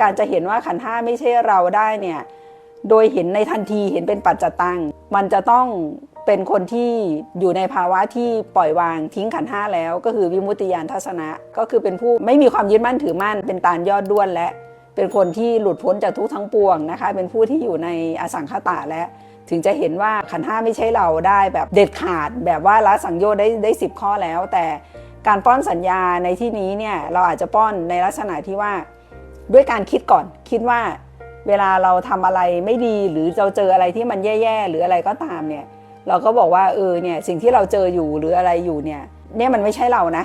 การจะเห็นว่าขันห้าไม่ใช่เราได้เนี่ยโดยเห็นในทันทีเห็นเป็นปัจจตัง มันจะต้องเป็นคนที่อยู่ในภาวะที่ปล่อยวางทิ้งขันห้าแล้ว ก็คือวิมุตติยานทัศนะ ก็คือเป็นผู้ไม่มีความยึดมั่นถือมั่น เป็นตาลยอดด้วนและ เป็นคนที่หลุดพ้นจากทุกทั้งปวงนะคะ เป็นผู้ที่อยู่ในอสังขตะและ ถึงจะเห็นว่าขันห้าไม่ใช่เราได้แบบเด็ดขาด แบบว่าละสังโยชน์ได้ได้สิบข้อแล้ว แต่การป้อนสัญญาในที่นี้เนี่ยเราอาจจะป้อนในลักษณะที่ว่า ด้วยการคิดก่อน คิดว่าเวลาเราทำอะไรไม่ดีหรือเราเจออะไรที่มันแย่ๆหรืออะไรก็ตามเนี่ย เราก็บอกว่าเออเนี่ยสิ่งที่เราเจออยู่หรืออะไรอยู่เนี่ยเนี่ยมันไม่ใช่เรานะ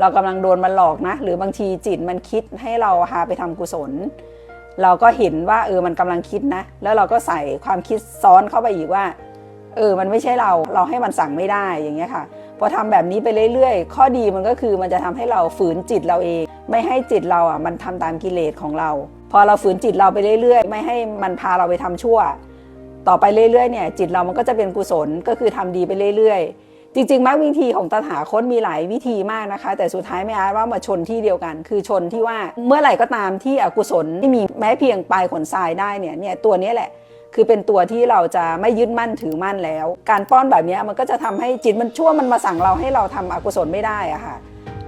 เรากำลังโดนมันหลอกนะ หรือบางทีจิตมันคิดให้เราหาไปทำกุศล เราก็เห็นว่าเออมันกำลังคิดนะ แล้วเราก็ใส่ความคิดซ้อนเข้าไปอีกว่า เออ มันไม่ใช่เรา เราให้มันสั่งไม่ได้อย่างเงี้ยค่ะ พอทำแบบนี้ไปเรื่อยๆ ข้อดีมันก็คือมันจะทำให้เราฝืนจิตเราเอง ไม่ให้จิตเราอะมันทำตามกิเลสของเรา พอเราฝืนจิตเราไปเรื่อยๆ ไม่ให้มันพาเราไปทำชั่ว ต่อไปเรื่อยๆ เนี่ย จิตเรามันก็จะเป็นกุศล ก็คือทำดีไปเรื่อยๆจริงๆมรรควิธีของตถาคตมีหลายวิธีมากนะคะ แต่สุดท้ายไม่อาจว่ามาชนที่เดียวกัน คือชนที่ว่าเมื่อไหร่ก็ตามที่อกุศลที่มีแม้เพียงปลายขนทรายได้เนี่ยเนี่ยตัวนี้แหละ คือเป็นตัวที่เราจะไม่ยึดมั่นถือมั่นแล้ว การป้อนแบบนี้มันก็จะทำให้จิตมันชั่วมันมาสั่งเราให้เราทำอกุศลไม่ได้อะค่ะ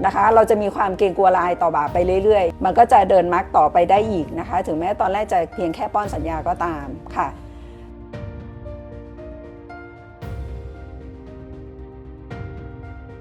นะคะ เราจะมีความเกรงกลัวลายต่อบาปไปเรื่อยๆ มันก็จะเดินมรรคต่อไปได้อีกนะคะ ถึงแม้ตอนแรกจะเพียงแค่ป้อนสัญญาก็ตามค่ะ